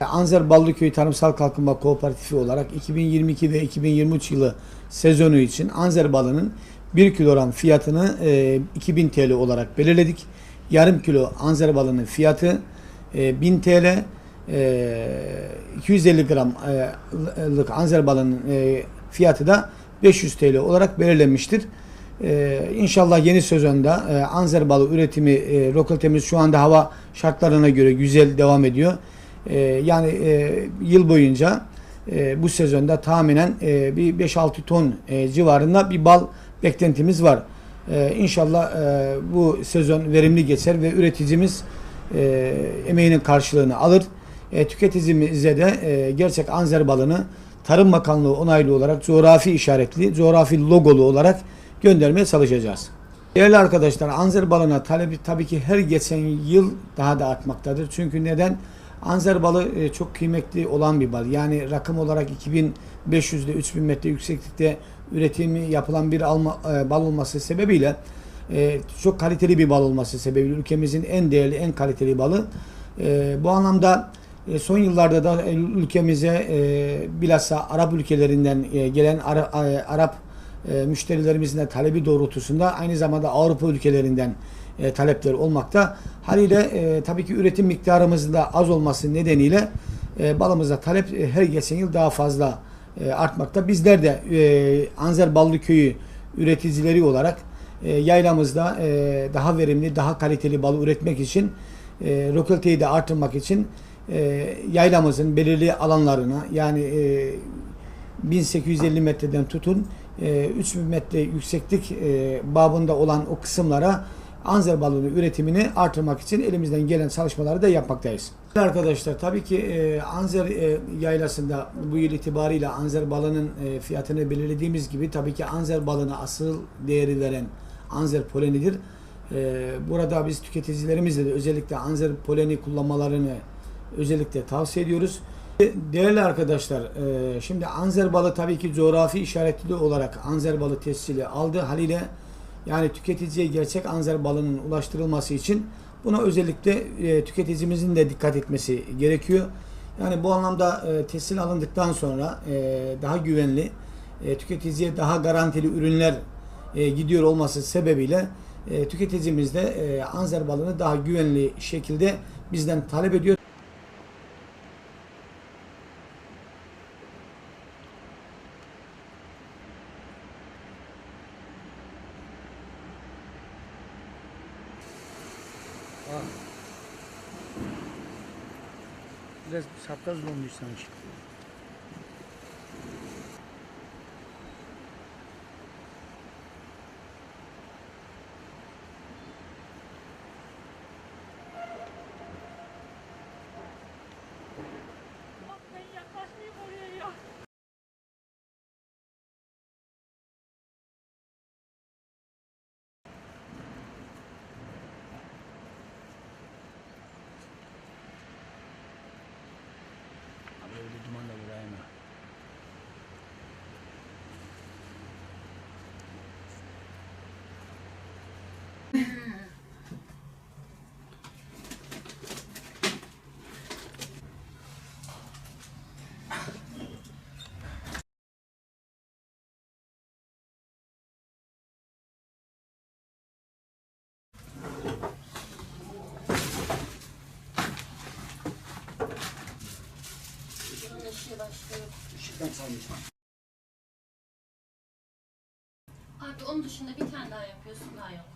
Anzer Ballıköy Tarımsal Kalkınma Kooperatifi olarak 2022 ve 2023 yılı sezonu için Anzer balının 1 kilogram fiyatını e, 2000 TL olarak belirledik. Yarım kilo Anzer balının fiyatı 1000 TL, 250 gramlık Anzer balının e, fiyatı da 500 TL olarak belirlenmiştir. Ee, inşallah yeni sezonda e, Anzer balı üretimi e, rokoltemiz şu anda hava şartlarına göre güzel devam ediyor. E, yani e, yıl boyunca e, bu sezonda tahminen e, bir 5-6 ton e, civarında bir bal beklentimiz var. E, inşallah e, bu sezon verimli geçer ve üreticimiz e, emeğinin karşılığını alır. E, tüketicimize de e, gerçek Anzer balını Tarım Bakanlığı onaylı olarak coğrafi işaretli, coğrafi logolu olarak göndermeye çalışacağız. Değerli arkadaşlar Anzer balına talebi tabii ki her geçen yıl daha da artmaktadır. Çünkü neden? Anzer balı e, çok kıymetli olan bir bal. Yani rakım olarak 2500 ile 3000 metre yükseklikte üretimi yapılan bir alma, e, bal olması sebebiyle e, çok kaliteli bir bal olması sebebiyle ülkemizin en değerli, en kaliteli balı. Bu anlamda son yıllarda da ülkemize bilhassa Arap ülkelerinden gelen Ara- Arap e, müşterilerimizin de talebi doğrultusunda aynı zamanda Avrupa ülkelerinden e, talepler olmakta. Haliyle e, tabii ki üretim miktarımızın da az olması nedeniyle e, balımıza talep e, her geçen yıl daha fazla e, artmakta. Bizler de e, Anzer Ballıköyü üreticileri olarak e, yaylamızda e, daha verimli, daha kaliteli balı üretmek için e, rökolteyi de artırmak için e, yaylamızın belirli alanlarına yani e, 1850 metreden tutun e, 3000 metre yükseklik e, babında olan o kısımlara anzer balonu üretimini artırmak için elimizden gelen çalışmaları da yapmaktayız. Arkadaşlar tabii ki e, Anzer e, yaylasında bu yıl itibariyle Anzer balının fiyatını belirlediğimiz gibi tabii ki Anzer balına asıl değeri veren Anzer polenidir. Burada biz tüketicilerimizle de özellikle Anzer poleni kullanmalarını özellikle tavsiye ediyoruz. Değerli arkadaşlar, e, şimdi Anzer balı tabii ki coğrafi işaretli olarak Anzer balı tescili aldı. Haliyle yani tüketiciye gerçek Anzer balının ulaştırılması için buna özellikle e, tüketicimizin de dikkat etmesi gerekiyor. Yani bu anlamda e, tescil alındıktan sonra daha güvenli, tüketiciye daha garantili ürünler gidiyor olması sebebiyle tüketicimiz de Anzer balını daha güvenli şekilde bizden talep ediyor. Biraz saptaz olmuş sanki. Işıktan. Abi onun dışında bir tane daha yapıyorsun daha yok.